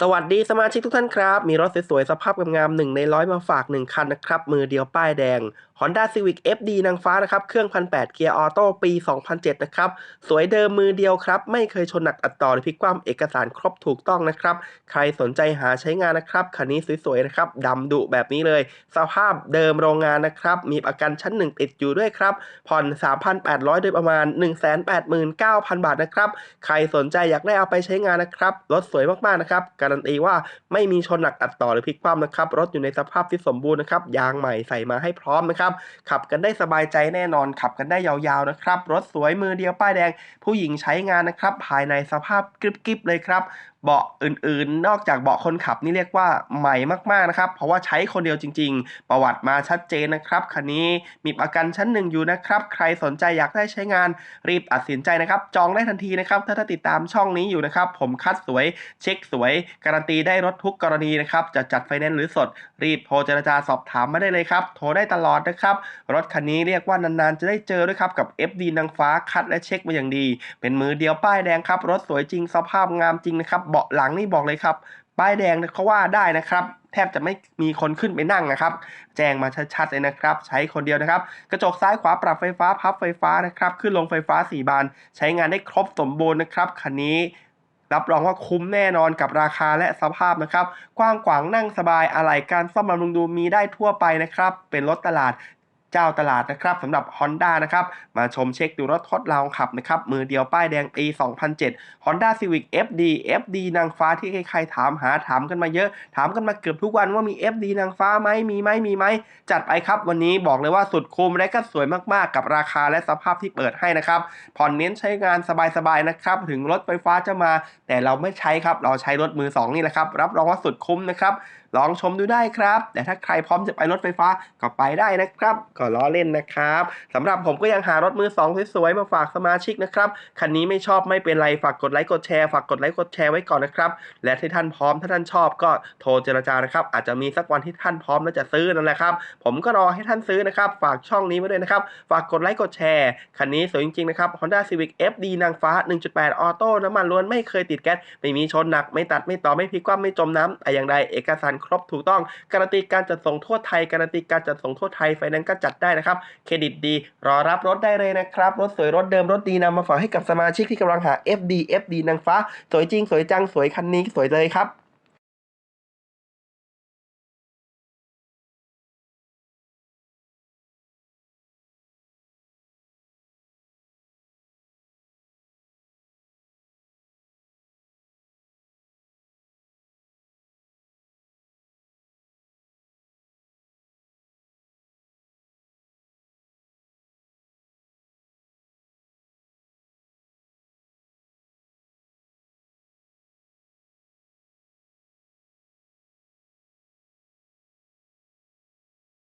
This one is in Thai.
สวัสดีสมาชิกทุกท่านครับ มีรถสวยๆสภาพงามๆหนึ่งในร้อยมาฝาก 1 คันนะครับ มือเดียวป้ายแดง Honda Civic FD นางฟ้านะครับ เครื่อง1,800เกียร์ออโต้ปี 2007 นะครับ สวยเดิมมือเดียวครับ ไม่เคยชนหนักอัดต่อหรือพลิกคว่ำเอกสารครบถูกต้องนะครับ ใครสนใจหาใช้งานนะครับ คันนี้สวยๆนะครับดำดุแบบนี้เลย สภาพเดิมโรงงานนะครับ มีประกันชั้นหนึ่งติดอยู่ด้วยครับ ผ่อน 3,800 โดยประมาณ 189,000 บาทนะครับ ใครสนใจอยากได้เอาไปใช้งานนะครับ รถสวยมากๆนะครับการันตีว่าไม่มีชนหนักอัดต่อหรือพลิกคว่ำนะครับรถอยู่ในสภาพที่สมบูรณ์นะครับยางใหม่ใส่มาให้พร้อมนะครับขับกันได้สบายใจแน่นอน ขับกันได้ยาวๆนะครับรถสวยมือเดียวป้ายแดง ผู้หญิงใช้งานนะครับภายในสภาพกริบๆเลยครับเบาะอื่นๆ นอกจากเบาะคนขับนี่เรียกว่าใหม่มากๆนะครับ เพราะว่าใช้คนเดียวจริง ๆ ประวัติมาชัดเจนนะครับคันนี้มีประกันชั้นหนึ่งอยู่นะครับ ใครสนใจอยากได้ใช้งานรีบตัดสินใจนะครับ จองได้ทันทีนะครับ ถ้าติดตามช่องนี้อยู่นะครับ ผมคัดสวย เช็คสวยการันตีได้รถทุกกรณีนะครับ จะจัดไฟแนนซ์หรือสด รีบโทรเจรจาสอบถามมาได้เลยครับ โทรได้ตลอดนะครับ รถคันนี้เรียกว่านานๆ จะได้เจอด้วยครับ กับ FD นางฟ้าคัดและเช็คมาอย่างดี เป็นมือเดียวป้ายแดงครับ รถสวยจริงสภาพงามจริงนะครับ เบาะหลังนี่บอกเลยครับป้ายแดงเขาว่าได้นะครับ แทบจะไม่มีคนขึ้นไปนั่งนะครับ แจ้งมาชัดๆเลยนะครับ ใช้คนเดียวนะครับ กระจกซ้ายขวาปรับไฟฟ้าพับไฟฟ้านะครับ ขึ้นลงไฟฟ้า 4 บาน ใช้งานได้ครบสมบูรณ์นะครับคันนี้ รับรองว่าคุ้มแน่นอนกับราคาและสภาพนะครับ กว้างขวางนั่งสบายอะไหล่การซ่อมบำรุงดูมีได้ทั่วไปนะครับ เป็นรถตลาด เจ้าตลาดนะครับสำหรับ Honda นะครับมาชมเช็คดูรถทดลองขับนะครับมือเดียวป้ายแดงปี 2007 Honda Civic FD FD นางฟ้าที่ใครๆถามหาถามกันมาเยอะ ถามกันมาเกือบทุกวันว่ามี FD นางฟ้าไหมมีไหมมีไหมจัดไปครับวันนี้บอกเลยว่าสุดคุ้มและก็สวยมากๆ กับราคาและสภาพที่เปิดให้นะครับผ่อนเน้นใช้งานสบายๆนะครับถึงรถไฟฟ้าจะมา แต่เราไม่ใช้ครับเราใช้รถมือ 2 นี่แหละครับรับรองว่าสุดคุ้มนะครับลองชมดูได้ครับ แต่ถ้าใครพร้อมจะไปรถไฟฟ้าก็ไปได้นะครับก็ล้อเล่นนะครับสำหรับผมก็ยังหารถมือ2สวยๆมาฝากสมาชิกนะครับคันนี้ไม่ชอบไม่เป็นไรฝากกดไลค์กดแชร์ฝากกดไลค์กดแชร์ไว้ก่อนนะครับและที่ท่านพร้อมถ้าท่านชอบก็โทรเจรจานะครับ อาจจะมีสักวันที่ท่านพร้อมแล้วจะซื้อนั่นแหละครับ ผมก็รอให้ท่านซื้อนะครับ ฝากช่องนี้ไว้ด้วยนะครับ ฝากกดไลค์กดแชร์ คันนี้สวยจริงๆนะครับ Honda Civic FD นางฟ้า 1.8 ออโต้น้ำมันล้วนไม่เคยติดแก๊สไม่มีชนหนักไม่ตัดไม่ต่อไม่พลิกคว่ำไม่จมน้ำแต่อย่างใดเอกสารครบถูกต้อง การันตีการจัดส่งทั่วไทย การันตีการจัดส่งทั่วไทยไฟแนนซ์ก็จัดได้นะครับ เครดิตดี รอรับรถได้เลยนะครับ รถสวยรถเดิมรถดีนำมาฝากให้กับสมาชิกที่กำลังหา FD FD นางฟ้า สวยจริงสวยจังสวยคันนี้สวยเลยครับ